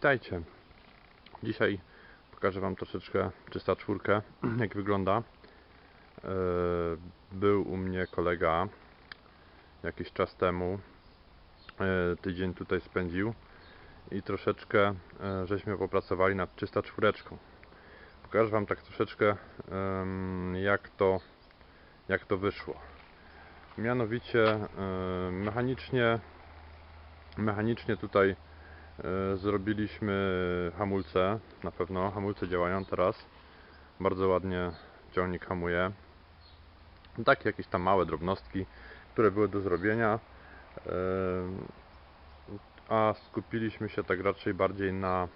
Witajcie. Dzisiaj pokażę Wam troszeczkę 304, jak wygląda. E, Był u mnie kolega jakiś czas temu. E, Tydzień tutaj spędził i troszeczkę e, żeśmy popracowali nad 304. Pokażę Wam tak troszeczkę jak to, jak to wyszło. Mianowicie mechanicznie mechanicznie tutaj Zrobiliśmy hamulce, na pewno hamulce działają teraz. Bardzo ładnie ciągnik hamuje. Takie jakieś tam małe drobnostki, które były do zrobienia. E, A skupiliśmy się tak raczej bardziej na,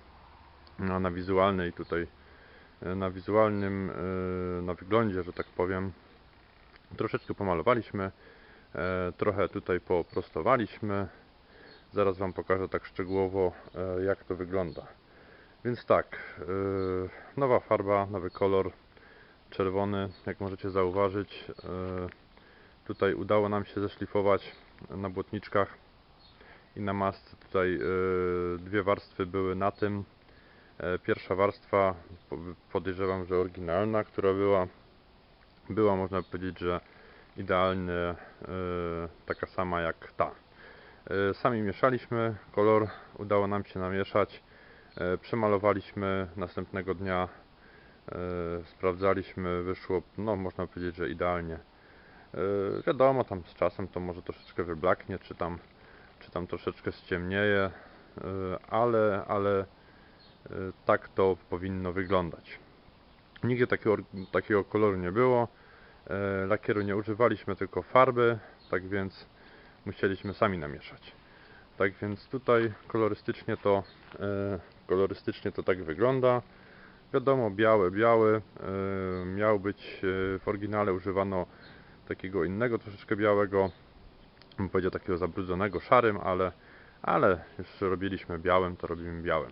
na, na wizualnej tutaj, e, na wizualnym, e, na wyglądzie, że tak powiem. Troszeczkę pomalowaliśmy, e, trochę tutaj poprostowaliśmy. Zaraz Wam pokażę tak szczegółowo, e, jak to wygląda. Więc tak, e, nowa farba, nowy kolor, czerwony, jak możecie zauważyć. e, Tutaj udało nam się zeszlifować na błotniczkach i na masce. Tutaj dwie warstwy były na tym. Pierwsza warstwa, po- podejrzewam, że oryginalna, która była, była można powiedzieć, że idealnie taka sama jak ta. E, Sami mieszaliśmy, kolor udało nam się namieszać. E, Przemalowaliśmy następnego dnia, e, sprawdzaliśmy, wyszło, no można powiedzieć, że idealnie. Wiadomo, tam z czasem to może troszeczkę wyblaknie, czy tam, czy tam troszeczkę ściemnieje, ale, ale tak to powinno wyglądać. Nigdzie takiego, takiego koloru nie było. Lakieru nie używaliśmy, tylko farby, tak więc musieliśmy sami namieszać. Tak więc tutaj kolorystycznie to e, kolorystycznie to tak wygląda. Wiadomo, białe, biały. E, miał być e, w oryginale używano takiego innego troszeczkę białego, bym powiedział takiego zabrudzonego szarym, ale, ale już robiliśmy białym, to robimy białym.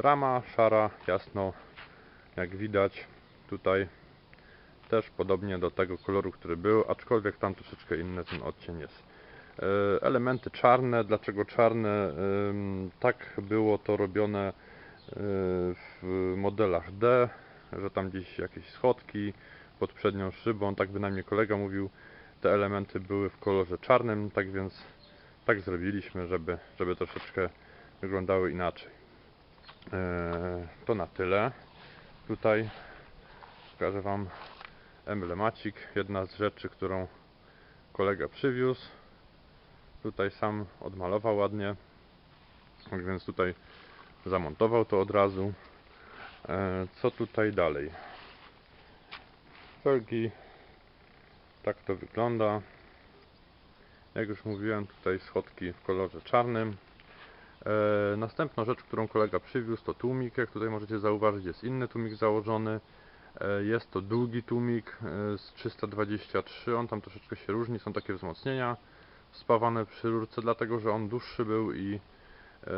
Rama szara, jasno, jak widać tutaj też podobnie do tego koloru, który był, aczkolwiek tam troszeczkę inny ten odcień jest. E, Elementy czarne, dlaczego czarne? Tak było to robione e, w modelach D, że tam gdzieś jakieś schodki pod przednią szybą, tak bynajmniej kolega mówił, te elementy były w kolorze czarnym, tak więc tak zrobiliśmy, żeby, żeby troszeczkę wyglądały inaczej. E, To na tyle. Tutaj pokażę Wam emblemacik, jedna z rzeczy, którą kolega przywiózł. Tutaj sam odmalował ładnie, tak więc tutaj zamontował to od razu. E, Co tutaj dalej? Felgi, tak to wygląda. Jak już mówiłem, tutaj schodki w kolorze czarnym. E, Następna rzecz, którą kolega przywiózł, to tłumik. Jak tutaj możecie zauważyć, jest inny tłumik założony. E, Jest to długi tłumik e, z 323, on tam troszeczkę się różni, są takie wzmocnienia spawane przy rurce, dlatego że on dłuższy był i e,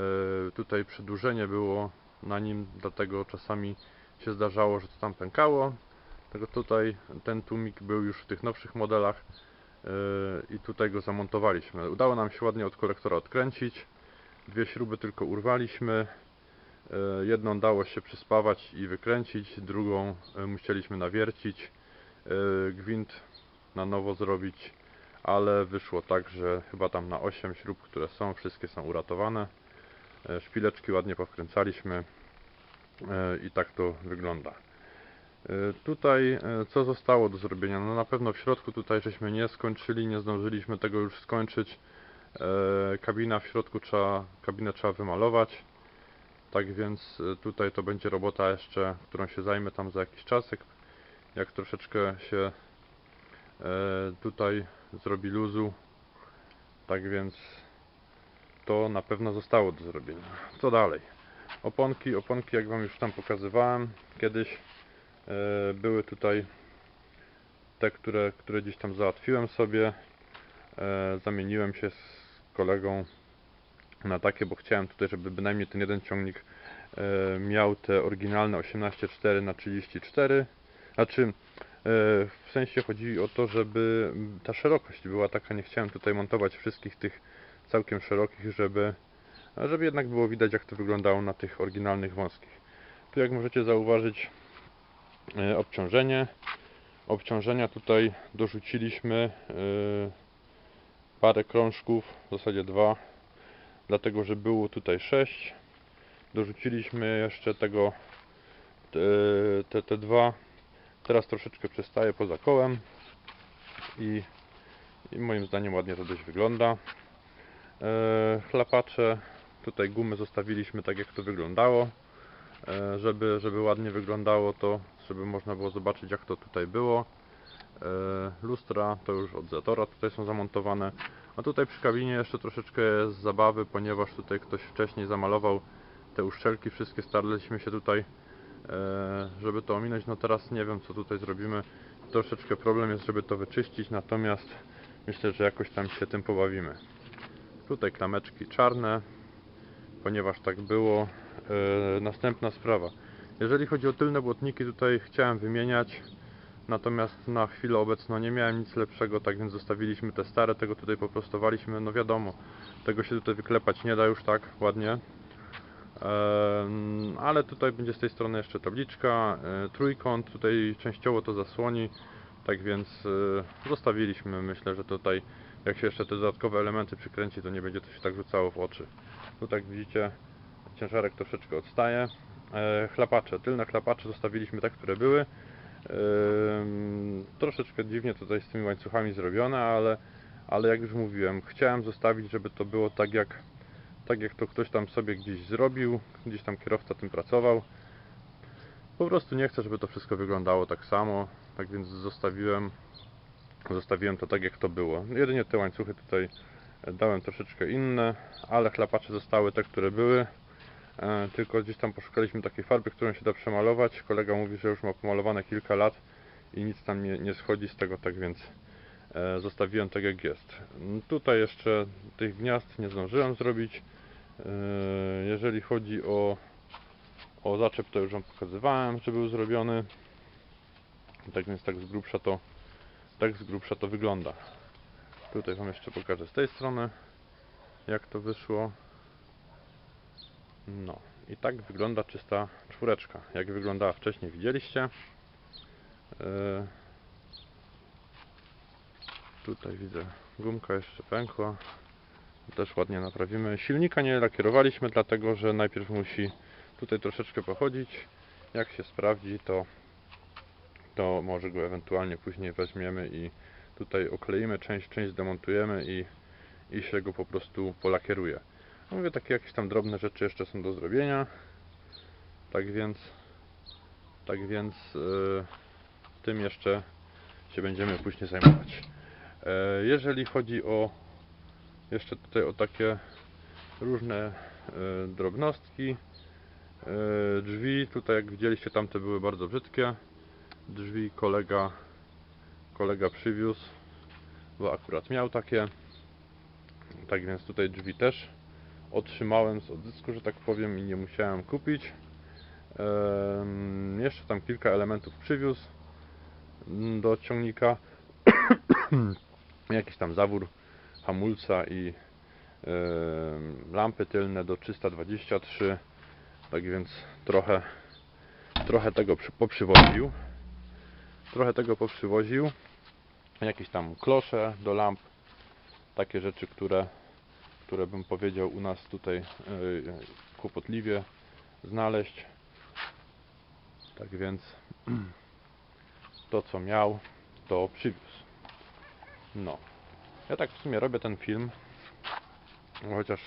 tutaj przedłużenie było na nim, dlatego czasami się zdarzało, że to tam pękało. Tego tutaj ten tłumik był już w tych nowszych modelach i tutaj go zamontowaliśmy. Udało nam się ładnie od kolektora odkręcić. Dwie śruby tylko urwaliśmy. E, Jedną dało się przyspawać i wykręcić, drugą e, musieliśmy nawiercić, e, gwint na nowo zrobić, ale wyszło tak, że chyba tam na 8 śrub, które są, wszystkie są uratowane. Szpileczki ładnie powkręcaliśmy i tak to wygląda. Tutaj co zostało do zrobienia? No na pewno w środku tutaj żeśmy nie skończyli, nie zdążyliśmy tego już skończyć. Kabina w środku trzeba, kabinę trzeba wymalować. Tak więc y, tutaj to będzie robota jeszcze, którą się zajmę tam za jakiś czas, jak, jak troszeczkę się e, tutaj zrobi luzu. Tak więc to na pewno zostało do zrobienia. Co dalej? Oponki, oponki jak Wam już tam pokazywałem kiedyś e, były tutaj te, które, które gdzieś tam załatwiłem sobie. E, zamieniłem się z kolegą na takie, bo chciałem tutaj, żeby bynajmniej ten jeden ciągnik e, miał te oryginalne 18.4 na 34 znaczy e, w sensie chodzi o to, żeby ta szerokość była taka, nie chciałem tutaj montować wszystkich tych całkiem szerokich, żeby żeby jednak było widać jak to wyglądało na tych oryginalnych wąskich. Tu jak możecie zauważyć e, obciążenie. Obciążenia tutaj dorzuciliśmy parę krążków, w zasadzie dwa, dlatego że było tutaj 6. Dorzuciliśmy jeszcze tego te, te, dwa. Teraz troszeczkę przestaje poza kołem i, i moim zdaniem ładnie to dość wygląda. E, chlapacze, tutaj gumy zostawiliśmy tak jak to wyglądało, e, żeby, żeby ładnie wyglądało to, żeby można było zobaczyć jak to tutaj było. E, lustra to już od Zatora tutaj są zamontowane. A tutaj przy kabinie jeszcze troszeczkę jest zabawy, ponieważ tutaj ktoś wcześniej zamalował te uszczelki, wszystkie staraliśmy się tutaj, e, żeby to ominąć. No teraz nie wiem co tutaj zrobimy. Troszeczkę problem jest, żeby to wyczyścić, natomiast myślę, że jakoś tam się tym pobawimy. Tutaj klameczki czarne, ponieważ tak było. E, następna sprawa. Jeżeli chodzi o tylne błotniki, tutaj chciałem wymieniać, natomiast na chwilę obecną nie miałem nic lepszego, tak więc zostawiliśmy te stare, tego tutaj poprostowaliśmy. No wiadomo, tego się tutaj wyklepać nie da już tak ładnie. Ale tutaj będzie z tej strony jeszcze tabliczka, e, trójkąt, tutaj częściowo to zasłoni, tak więc e, zostawiliśmy, myślę, że tutaj jak się jeszcze te dodatkowe elementy przykręci, to nie będzie to się tak rzucało w oczy. Tu tak widzicie, ciężarek troszeczkę odstaje. E, Chlapacze, tylne chlapacze zostawiliśmy te, które były. Troszeczkę dziwnie tutaj z tymi łańcuchami zrobione, ale, ale jak już mówiłem, chciałem zostawić, żeby to było tak jak, tak jak to ktoś tam sobie gdzieś zrobił, gdzieś tam kierowca tym pracował. Po prostu nie chcę, żeby to wszystko wyglądało tak samo, tak więc zostawiłem, zostawiłem to tak jak to było. Jedynie te łańcuchy tutaj dałem troszeczkę inne, ale chlapacze zostały te, które były. E, tylko gdzieś tam poszukaliśmy takiej farby, którą się da przemalować. Kolega mówi, że już ma pomalowane kilka lat i nic tam nie, nie schodzi z tego, tak więc e, zostawiłem tak jak jest. Mm, Tutaj jeszcze tych gniazd nie zdążyłem zrobić. E, jeżeli chodzi o, o zaczep, to już Wam pokazywałem, że był zrobiony. Tak więc tak z grubsza to, tak z grubsza to wygląda. Tutaj Wam jeszcze pokażę z tej strony, jak to wyszło. No i tak wygląda czysta czwóreczka. Jak wyglądała wcześniej widzieliście. Yy, Tutaj widzę gumka jeszcze pękła. Też ładnie naprawimy. Silnika nie lakierowaliśmy, dlatego że najpierw musi tutaj troszeczkę pochodzić. Jak się sprawdzi, to, to może go ewentualnie później weźmiemy i tutaj okleimy część, część demontujemy i, i się go po prostu polakieruje. Mówię, takie jakieś tam drobne rzeczy jeszcze są do zrobienia. Tak więc, tak więc yy, tym jeszcze się będziemy później zajmować. E, jeżeli chodzi o jeszcze tutaj o takie różne e, drobnostki, e, drzwi, tutaj jak widzieliście tamte były bardzo brzydkie. Drzwi kolega, kolega przywiózł, bo akurat miał takie. Tak więc tutaj drzwi też otrzymałem z odzysku, że tak powiem, i nie musiałem kupić. Jeszcze tam kilka elementów przywiózł mm, do ciągnika. Jakiś tam zawór hamulca i lampy tylne do 323. Tak więc trochę, trochę tego przy, poprzywoził. Trochę tego poprzywoził. Jakieś tam klosze do lamp. Takie rzeczy, które które bym powiedział u nas tutaj e, kłopotliwie znaleźć. Tak więc to co miał, to przywiózł. No. Ja tak w sumie robię ten film, chociaż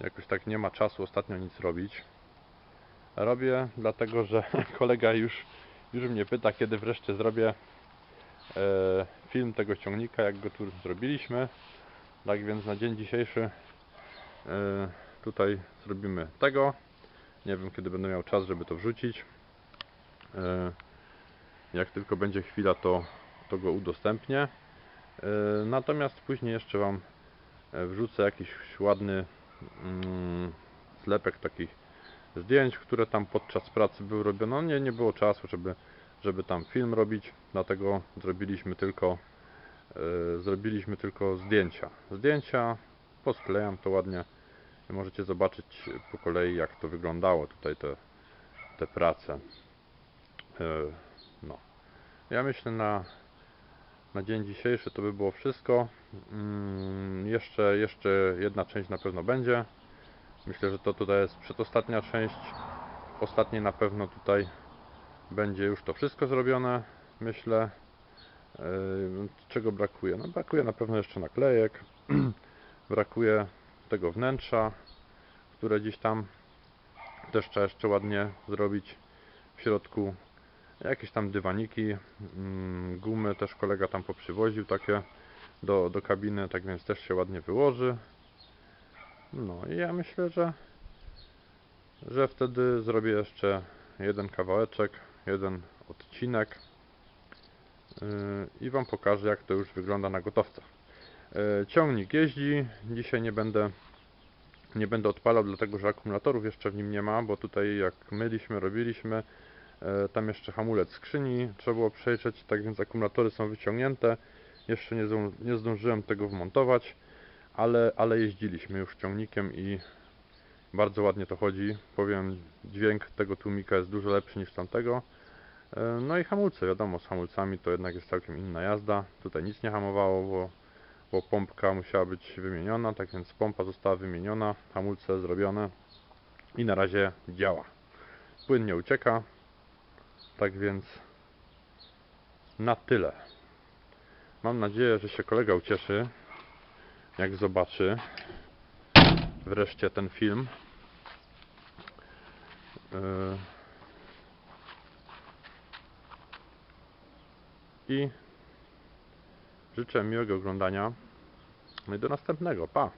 jakoś tak nie ma czasu ostatnio nic robić. Robię dlatego, że kolega już, już mnie pyta, kiedy wreszcie zrobię e, film tego ciągnika, jak go tu zrobiliśmy. Tak więc na dzień dzisiejszy e, tutaj zrobimy tego. Nie wiem kiedy będę miał czas, żeby to wrzucić. E, Jak tylko będzie chwila, to, to go udostępnię. E, Natomiast później jeszcze Wam wrzucę jakiś ładny mm, zlepek takich zdjęć, które tam podczas pracy były robione. No nie, nie było czasu, żeby, żeby tam film robić, dlatego zrobiliśmy tylko zrobiliśmy tylko zdjęcia. Zdjęcia, posklejam to ładnie Możecie zobaczyć po kolei jak to wyglądało tutaj te, te prace. E, No. Ja myślę na, na dzień dzisiejszy to by było wszystko. Mm, Jeszcze, jeszcze jedna część na pewno będzie. Myślę, że to tutaj jest przedostatnia część. Ostatniej na pewno tutaj będzie już to wszystko zrobione. Myślę. Yy, Czego brakuje? No brakuje na pewno jeszcze naklejek. brakuje tego wnętrza, które gdzieś tam też trzeba jeszcze ładnie zrobić w środku. Jakieś tam dywaniki, mm, gumy też kolega tam poprzywoził takie do, do kabiny, tak więc też się ładnie wyłoży. No i ja myślę, że że wtedy zrobię jeszcze jeden kawałeczek, jeden odcinek i Wam pokażę jak to już wygląda na gotowcach. Yy, Ciągnik jeździ, dzisiaj nie będę nie będę odpalał, dlatego że akumulatorów jeszcze w nim nie ma, bo tutaj jak myliśmy, robiliśmy, e, tam jeszcze hamulec skrzyni trzeba było przejrzeć, tak więc akumulatory są wyciągnięte. Jeszcze nie, nie zdążyłem tego wmontować, ale, ale jeździliśmy już ciągnikiem i bardzo ładnie to chodzi. Powiem, dźwięk tego tłumika jest dużo lepszy niż tamtego. No i hamulce, wiadomo, z hamulcami to jednak jest całkiem inna jazda. Tutaj nic nie hamowało, bo bo pompka musiała być wymieniona, tak więc pompa została wymieniona, hamulce zrobione i na razie działa. Płyn nie ucieka, tak więc na tyle. Mam nadzieję, że się kolega ucieszy, jak zobaczy wreszcie ten film. Yy. I Życzę miłego oglądania. No i do następnego. Pa!